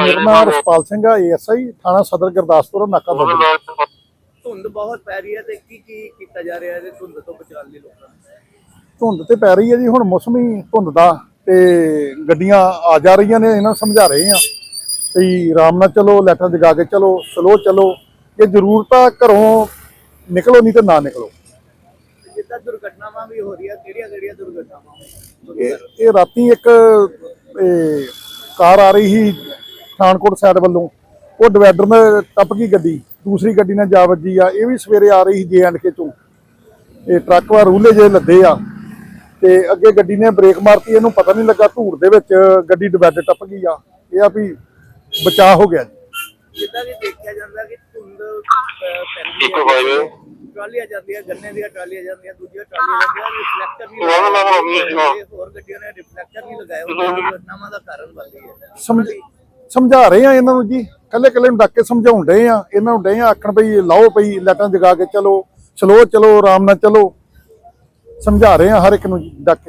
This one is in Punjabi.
ਮੇਰਾ ਨਾਮ ਰਸਪਾਲ ਸਿੰਘ ਆ ਏਐਸਆਈ ਥਾਣਾ ਸਦਰ ਗੁਰਦਾਸਪੁਰ ਨਾਕਾ ਧੁੰਦ ਬਹੁਤ ਪੈ ਰਹੀ ਹੈ ਤੇ ਕੀ ਕੀ ਕੀਤਾ ਜਾ ਰਿਹਾ ਹੈ ਧੁੰਦ ਤੋਂ ਬਚਾਉਣ ਲਈ ਲੋਕਾਂ ਨੂੰ? ਧੁੰਦ ਤੇ ਪੈ ਰਹੀ ਹੈ ਜੀ ਹੁਣ ਮੌਸਮੀ ਧੁੰਦ ਦਾ ਤੇ ਗੱਡੀਆਂ ਆ ਜਾ ਰਹੀਆਂ ਨੇ ਇਹਨਾਂ ਸਮਝਾ ਰਹੇ ਆ ਵੀ ਆਰਾਮ ਨਾਲ ਚਲੋ ਲੈਟਰ ਜਗਾ ਕੇ ਚਲੋ ਸਲੋ ਚਲੋ। ਜੇ ਜ਼ਰੂਰਤ ਆ ਘਰੋਂ ਨਿਕਲੋ ਨਹੀਂ ਤੇ ਨਾ ਨਿਕਲੋ। ਜਿੱਦਾਂ ਦੁਰਘਟਨਾਵਾਂ ਵੀ ਹੋ ਰਹੀਆਂ ਕਿਹੜੀਆਂ ਕਿਹੜੀਆਂ ਦੁਰਘਟਨਾਵਾਂ ਇਹ ਇਹ ਰਾਤੀ ਇੱਕ ਇਹ, ਕਾਰ ਆ ਰਹੀ ਸੀ ਪਠਾਨਕੋਟ ਸਾਈਡ ਵੱਲੋਂ। ਉਹ ਡਿਵਾਈਡਰ ਨਾਲ ਟੱਪ ਗਈ ਗੱਡੀ ਦੂਸਰੀ ਗੱਡੀ ਨਾਲ ਜਾ ਵੱਜੀ ਆ ਇਹ ਵੀ ਸਵੇਰੇ ਆ ਰਹੀ ਸੀ ਜੇ ਐਂਡ ਕੇ ਚੋਂ। ਇਹ ਟਰੱਕ ਵਾ ਰੂਲੇ ਜੇ ਲੱਦੇ ਆ। ਤੇ ਅੱਗੇ ਗੱਡੀ ਨੇ ਬ੍ਰੇਕ ਮਾਰਤੀ ਇਹਨੂੰ ਪਤਾ ਨਹੀਂ ਲੱਗਾ ਧੂੜ ਦੇ ਵਿੱਚ ਗੱਡੀ ਡਿਵਾਈਡਰ ਟੱਪ ਗਈ ਆ। ਇਹ ਆ ਵੀ ਬਚਾਅ ਹੋ ਗਿਆ ਜੀ। ਜਿੱਦਾਂ ਕਿ ਦੇਖਿਆ ਜਾਂਦਾ ਕਿ ਧੁੰਦ ਪੈਂਦੀ ਹੈ ਟਰਾਲੀਆਂ ਜਾਂਦੀਆਂ ਗੰਨੇ ਦੀਆਂ ਟਰਾਲੀਆਂ ਜਾਂਦੀਆਂ ਦੂਜੀਆਂ ਟਰਾਲੀਆਂ ਜਾਂਦੀਆਂ ਰਿਫਲੈਕਟਰ ਨਹੀਂ ਲਗਾਏ ਹੋਏ, ਹੋਰ ਗੱਡੀਆਂ ਨੇ ਰਿਫਲੈਕਟਰ ਨਹੀਂ ਲਗਾਏ ਹੋਏ ਦੁਰਘਟਨਾਵਾਂ ਦਾ ਕਾਰਨ ਬਣ ਰਹੀ ਹੈ। ਸਮਝਾ ਰਹੇ ਆ ਇਹਨਾਂ ਨੂੰ ਜੀ। ਕੱਲੇ ਕੱਲੇ ਨੂੰ ਡੱਕ ਕੇ ਸਮਝਾਉਣ ਡਏ ਆ। ਇਹਨਾਂ ਨੂੰ ਡਏ ਆ, ਆਖਣ ਬਈ ਲਾਓ ਪਈ ਲਾਈਟਾਂ ਜਗਾ ਕੇ ਚਲੋ। ਸਲੋ ਚਲੋ, ਆਰਾਮ ਨਾਲ ਚਲੋ। ਸਮਝਾ ਰਹੇ ਆ ਹਰ ਇੱਕ ਨੂੰ ਜੀ, ਡੱਕ ਕੇ।